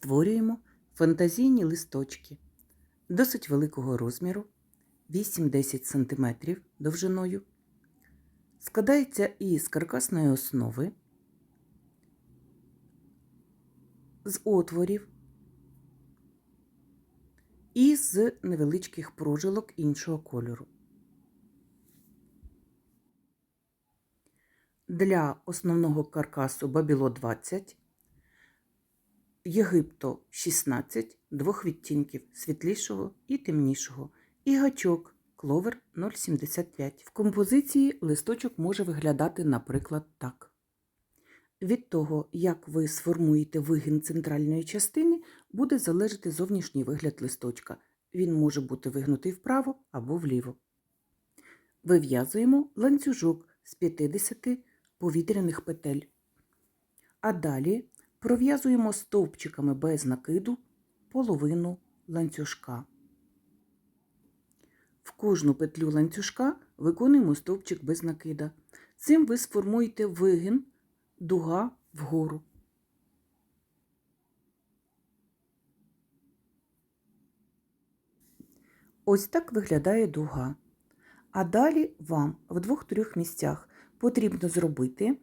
Створюємо фантазійні листочки досить великого розміру 8-10 см довжиною. Складається із каркасної основи, з отворів і з невеличких прожилок іншого кольору. Для основного каркасу Бабіло 20, Єгипто 16, двох відтінків світлішого і темнішого, і гачок кловер 0,75. В композиції листочок може виглядати, наприклад, так. Від того, як ви сформуєте вигін центральної частини, буде залежати зовнішній вигляд листочка. Він може бути вигнутий вправо або вліво. Вив'язуємо ланцюжок з 50 повітряних петель. А далі пров'язуємо стовпчиками без накиду половину ланцюжка. В кожну петлю ланцюжка виконуємо стовпчик без накида. Цим ви сформуєте вигін дуга вгору. Ось так виглядає дуга. А далі вам в двох-трьох місцях потрібно зробити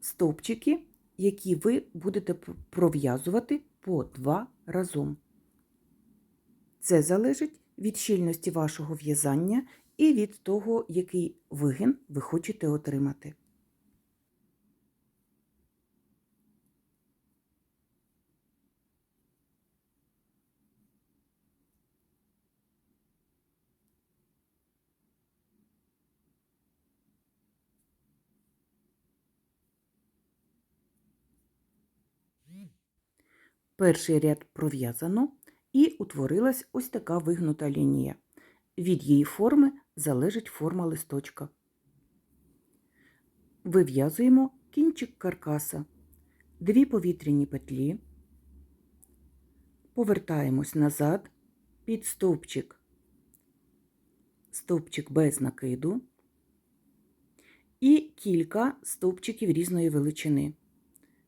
стовпчики, які ви будете пров'язувати по два разом. Це залежить від щільності вашого в'язання і від того, який вигін ви хочете отримати. Перший ряд пров'язано і утворилась ось така вигнута лінія. Від її форми залежить форма листочка. Вив'язуємо кінчик каркаса, дві повітряні петлі, повертаємось назад під стовпчик, стовпчик без накиду і кілька стовпчиків різної величини,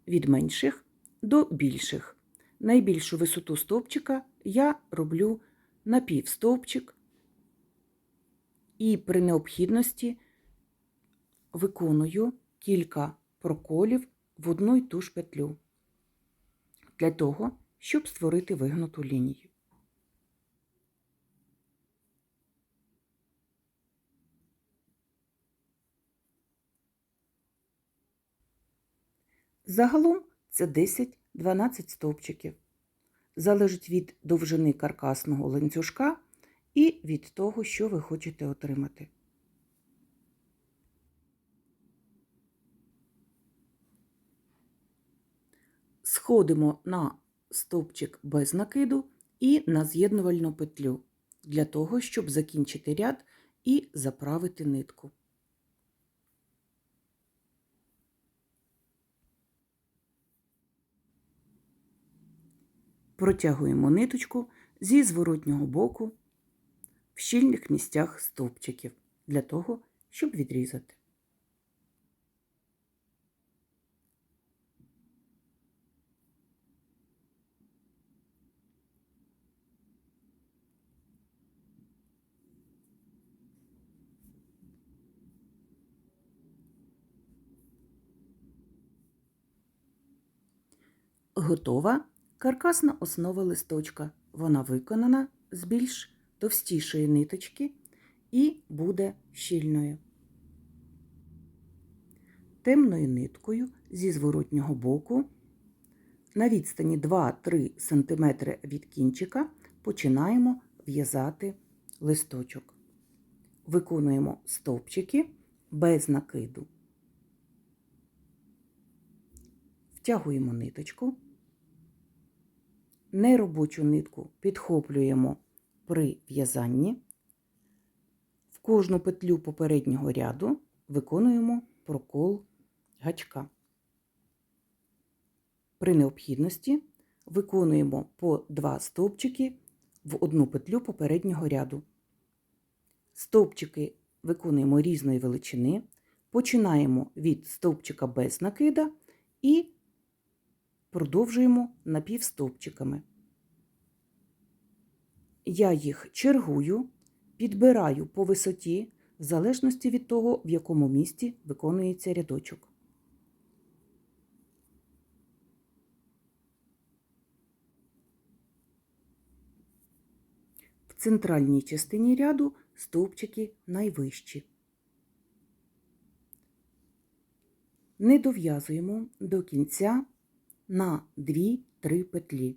від менших до більших. Найбільшу висоту стовпчика я роблю напівстовпчик і при необхідності виконую кілька проколів в одну й ту ж петлю для того, щоб створити вигнуту лінію. Загалом це 10-12 стовпчиків. Залежить від довжини каркасного ланцюжка і від того, що ви хочете отримати. Сходимо на стовпчик без накиду і на з'єднувальну петлю для того, щоб закінчити ряд і заправити нитку. Протягуємо ниточку зі зворотнього боку в щільних місцях стовпчиків для того, щоб відрізати. Готова каркасна основа листочка. Вона виконана з більш товстішої ниточки і буде щільною. Темною ниткою зі зворотнього боку на відстані 2-3 см від кінчика починаємо в'язати листочок. Виконуємо стовпчики без накиду. Втягуємо ниточку, неробочу нитку підхоплюємо при в'язанні. В кожну петлю попереднього ряду виконуємо прокол гачка. При необхідності виконуємо по два стовпчики в одну петлю попереднього ряду. Стовпчики виконуємо різної величини, починаємо від стовпчика без накида і продовжуємо напівстовпчиками. Я їх чергую, підбираю по висоті, в залежності від того, в якому місці виконується рядочок. В центральній частині ряду стовпчики найвищі. Не дов'язуємо до кінця на 2-3 петлі.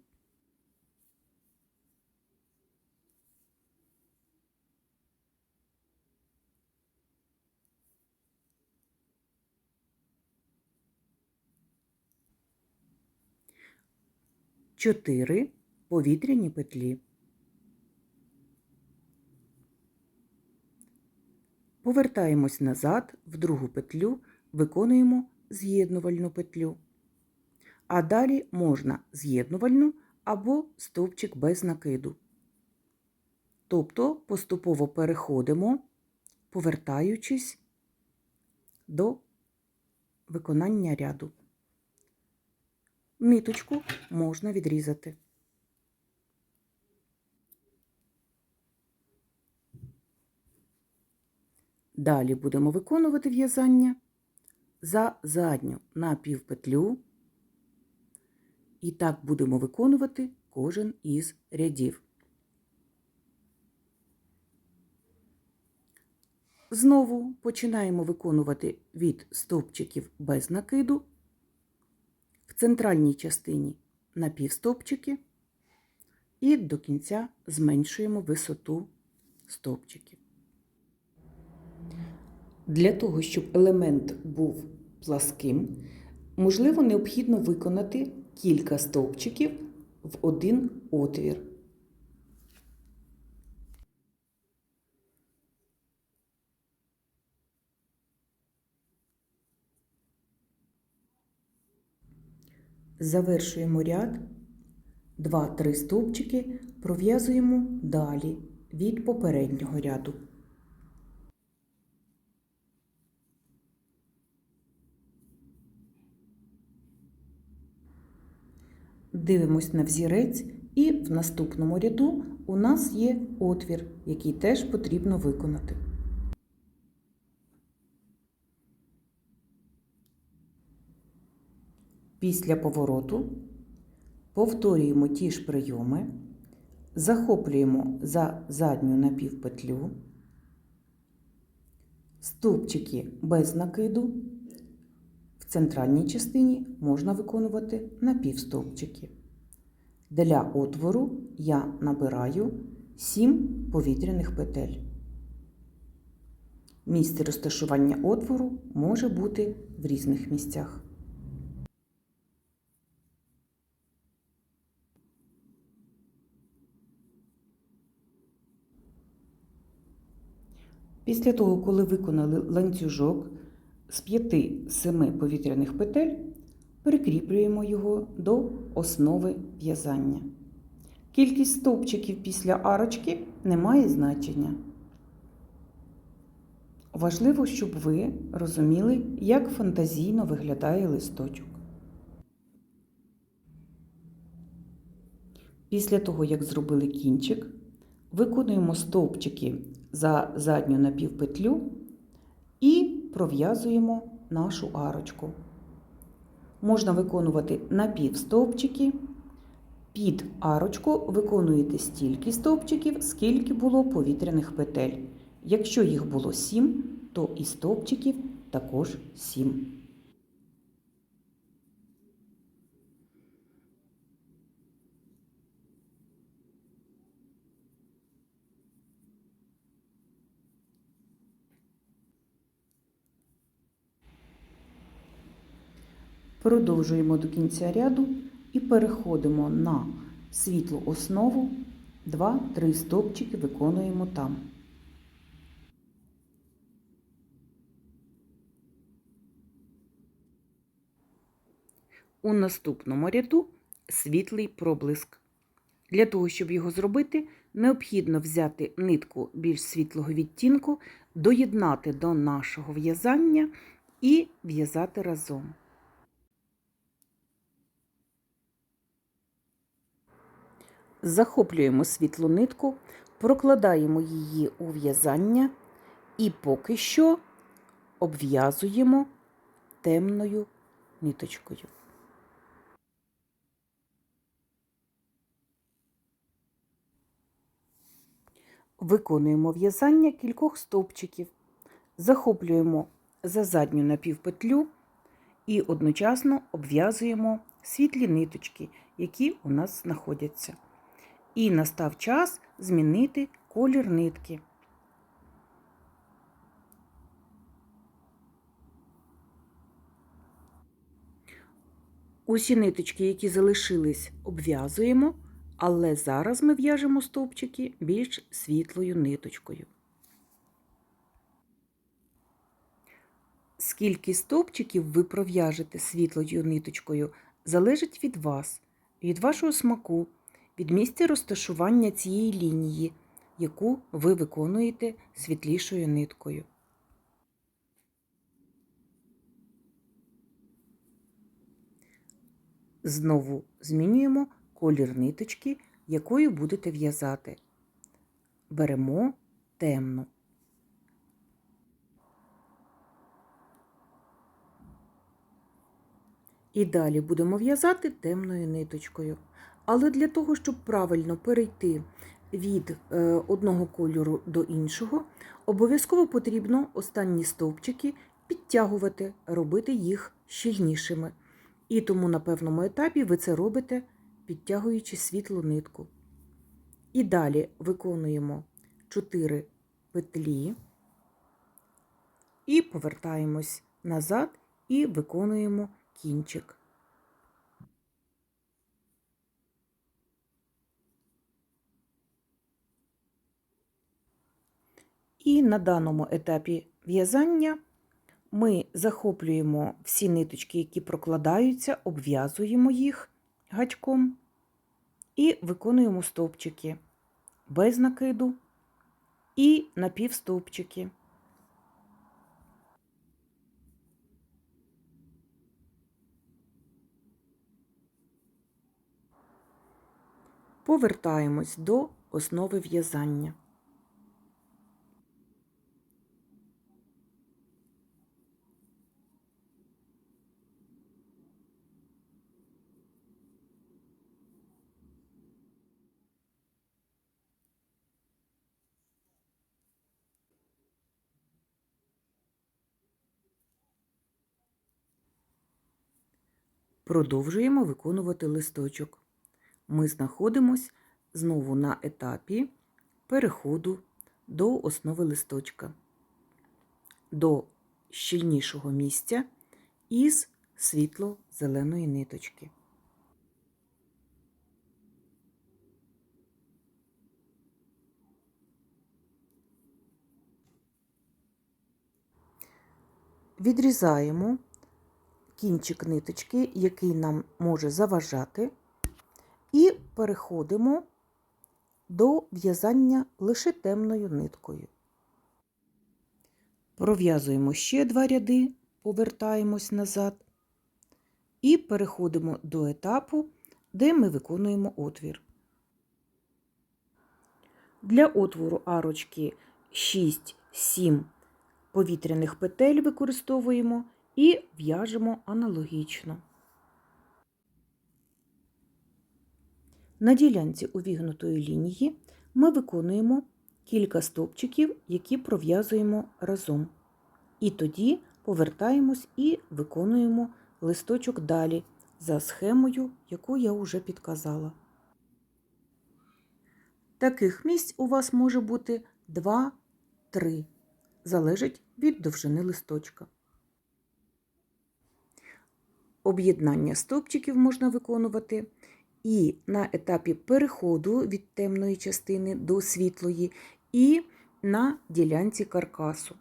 Чотири повітряні петлі. Повертаємось назад в другу петлю, виконуємо з'єднувальну петлю. А далі можна з'єднувальну або стовпчик без накиду. Тобто поступово переходимо, повертаючись до виконання ряду. Ниточку можна відрізати. Далі будемо виконувати в'язання за задню напівпетлю. І так будемо виконувати кожен із рядів. Знову починаємо виконувати від стовпчиків без накиду. В центральній частині напівстовпчики і до кінця зменшуємо висоту стовпчиків. Для того, щоб елемент був пласким, можливо, необхідно виконати кілька стовпчиків в один отвір. Завершуємо ряд, 2-3 стовпчики пров'язуємо далі від попереднього ряду. Дивимось на взірець, і в наступному ряду у нас є отвір, який теж потрібно виконати. Після повороту повторюємо ті ж прийоми, захоплюємо за задню напівпетлю, стовпчики без накиду. В центральній частині можна виконувати напівстовпчики. Для отвору я набираю 7 повітряних петель. Місце розташування отвору може бути в різних місцях. Після того, коли виконали ланцюжок з 5-7 повітряних петель, прикріплюємо його до основи в'язання. Кількість стовпчиків після арочки не має значення. Важливо, щоб ви розуміли, як фантазійно виглядає листочок. Після того, як зробили кінчик, виконуємо стовпчики за задню напівпетлю і пров'язуємо нашу арочку. Можна виконувати напівстовпчики. Під арочку виконуєте стільки стовпчиків, скільки було повітряних петель. Якщо їх було 7, то і стовпчиків також 7. Продовжуємо до кінця ряду і переходимо на світлу основу. 2-3 стовпчики виконуємо там. У наступному ряду світлий проблиск. Для того, щоб його зробити, необхідно взяти нитку більш світлого відтінку, доєднати до нашого в'язання і в'язати разом. Захоплюємо світлу нитку, прокладаємо її у в'язання і поки що обв'язуємо темною ниточкою. Виконуємо в'язання кількох стовпчиків, захоплюємо за задню напівпетлю і одночасно обв'язуємо світлі ниточки, які у нас знаходяться. І настав час змінити колір нитки. Усі ниточки, які залишились, обв'язуємо, але зараз ми в'яжемо стовпчики більш світлою ниточкою. Скільки стовпчиків ви пров'яжете світлою ниточкою, залежить від вас, від вашого смаку, від місця розташування цієї лінії, яку ви виконуєте світлішою ниткою. Знову змінюємо колір ниточки, якою будете в'язати. Беремо темну. І далі будемо в'язати темною ниточкою. Але для того, щоб правильно перейти від е, одного кольору до іншого, обов'язково потрібно останні стовпчики підтягувати, робити їх щільнішими. І тому на певному етапі ви це робите, підтягуючи світлу нитку. І далі виконуємо 4 петлі і повертаємось назад і виконуємо кінчик. І на даному етапі в'язання ми захоплюємо всі ниточки, які прокладаються, обв'язуємо їх гачком і виконуємо стовпчики без накиду і напівстовпчики. Повертаємось до основи в'язання. Продовжуємо виконувати листочок. Ми знаходимось знову на етапі переходу до основи листочка, до щільнішого місця із світло-зеленої ниточки. Відрізаємо кінчик ниточки, який нам може заважати, і переходимо до в'язання лише темною ниткою. Пров'язуємо ще два ряди, повертаємось назад, і переходимо до етапу, де ми виконуємо отвір. Для отвору арочки 6-7 повітряних петель використовуємо і в'яжемо аналогічно. На ділянці увігнутої лінії ми виконуємо кілька стовпчиків, які пров'язуємо разом. І тоді повертаємось і виконуємо листочок далі за схемою, яку я вже підказала. Таких місць у вас може бути 2-3, залежить від довжини листочка. Об'єднання стовпчиків можна виконувати і на етапі переходу від темної частини до світлої, і на ділянці каркасу.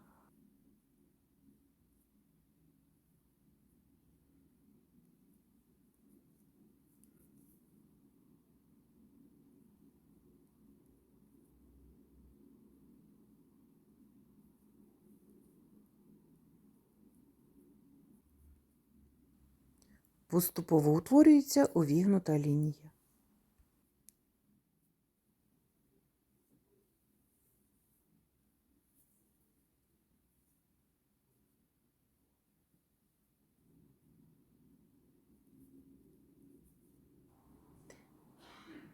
поступово утворюється увігнута лінія.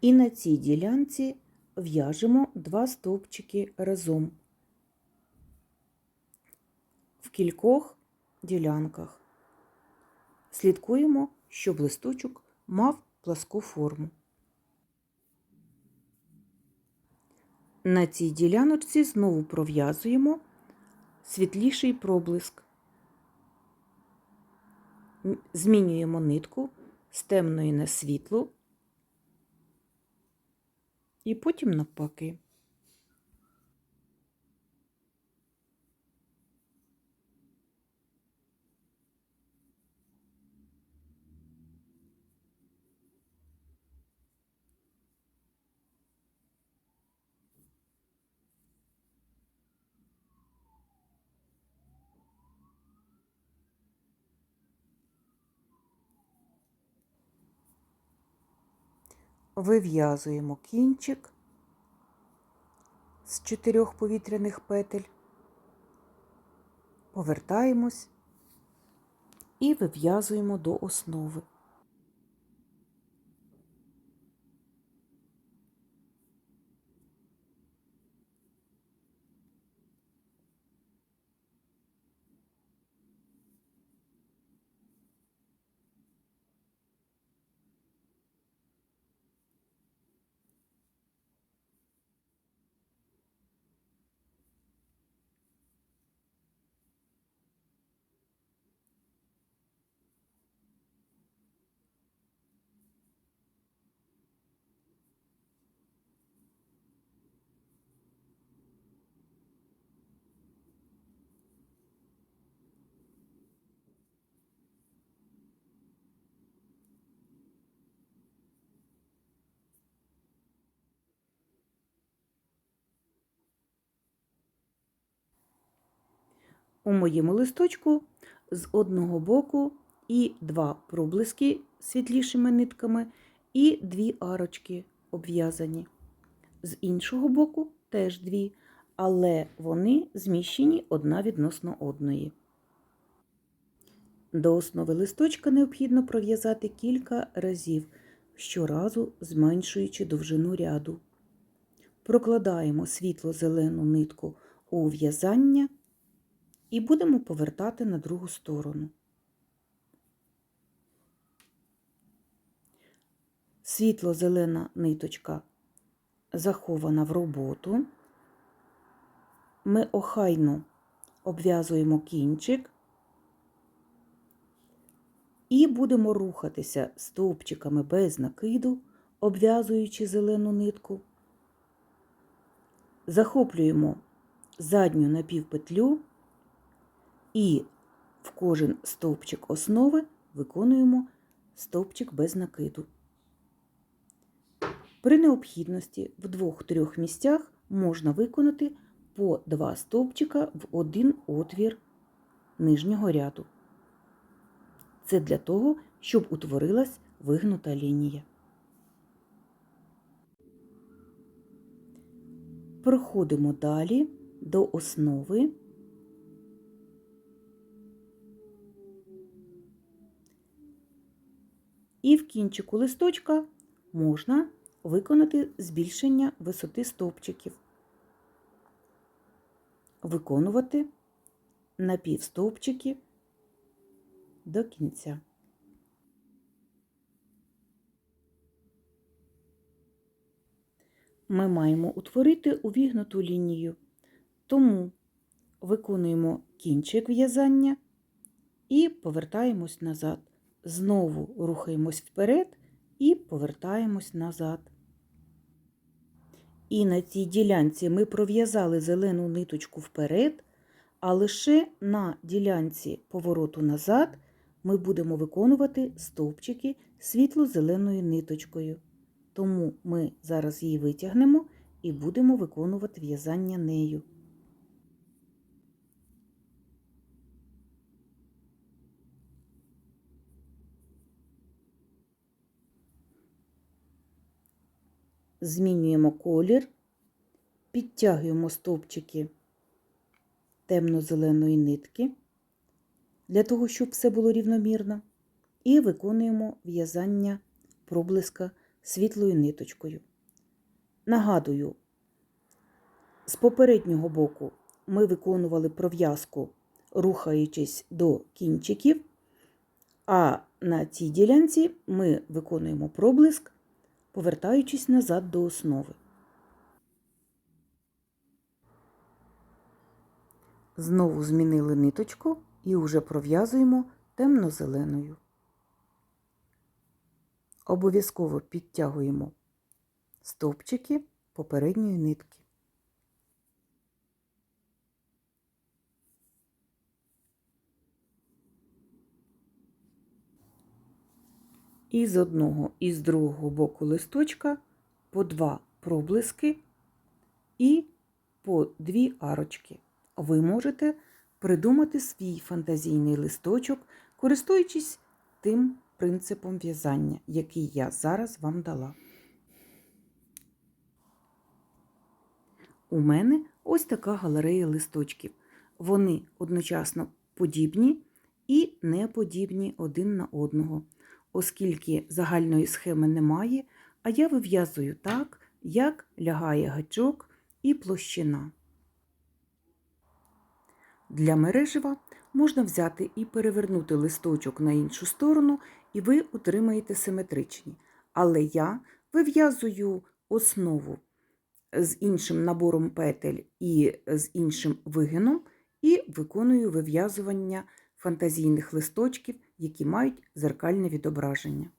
І на цій ділянці в'яжемо два стовпчики разом в кількох ділянках. Слідкуємо, щоб листочок мав пласку форму. На цій діляночці знову пров'язуємо світліший проблиск. Змінюємо нитку з темної на світлу і потім навпаки. Вив'язуємо кінчик з чотирьох повітряних петель, повертаємось і вив'язуємо до основи. У моєму листочку з одного боку і два проблиски світлішими нитками, і дві арочки обв'язані. З іншого боку теж дві, але вони зміщені одна відносно одної. До основи листочка необхідно пров'язати кілька разів, щоразу зменшуючи довжину ряду. Прокладаємо світло-зелену нитку у в'язання і будемо повертати на другу сторону. Світло-зелена ниточка захована в роботу. Ми охайно обв'язуємо кінчик і будемо рухатися стовпчиками без накиду, обв'язуючи зелену нитку. Захоплюємо задню напівпетлю і в кожен стовпчик основи виконуємо стовпчик без накиду. При необхідності в двох-трьох місцях можна виконати по два стовпчика в один отвір нижнього ряду. Це для того, щоб утворилась вигнута лінія. Проходимо далі до основи. І в кінчику листочка можна виконати збільшення висоти стовпчиків, виконувати напівстовпчики до кінця. Ми маємо утворити увігнуту лінію, тому виконуємо кінчик в'язання і повертаємось назад. Знову рухаємось вперед і повертаємось назад. І на цій ділянці ми пров'язали зелену ниточку вперед, а лише на ділянці повороту назад ми будемо виконувати стовпчики світло-зеленою ниточкою. Тому ми зараз її витягнемо і будемо виконувати в'язання нею. Змінюємо колір, підтягуємо стовпчики темно-зеленої нитки для того, щоб все було рівномірно, і виконуємо в'язання проблиска світлою ниточкою. Нагадую, з попереднього боку ми виконували пров'язку, рухаючись до кінчиків, а на цій ділянці ми виконуємо проблиск, повертаючись назад до основи. Знову змінили ниточку і вже пров'язуємо темно-зеленою. Обов'язково підтягуємо стовпчики попередньої нитки. І з одного і з другого боку листочка по два проблиски і по дві арочки. Ви можете придумати свій фантазійний листочок, користуючись тим принципом в'язання, який я зараз вам дала. У мене ось така галерея листочків. Вони одночасно подібні і не подібні один на одного, оскільки загальної схеми немає, а я вив'язую так, як лягає гачок і площина. Для мережева можна взяти і перевернути листочок на іншу сторону, і ви отримаєте симетричні. Але я вив'язую основу з іншим набором петель і з іншим вигином, і виконую вив'язування фантазійних листочків, які мають зеркальне відображення.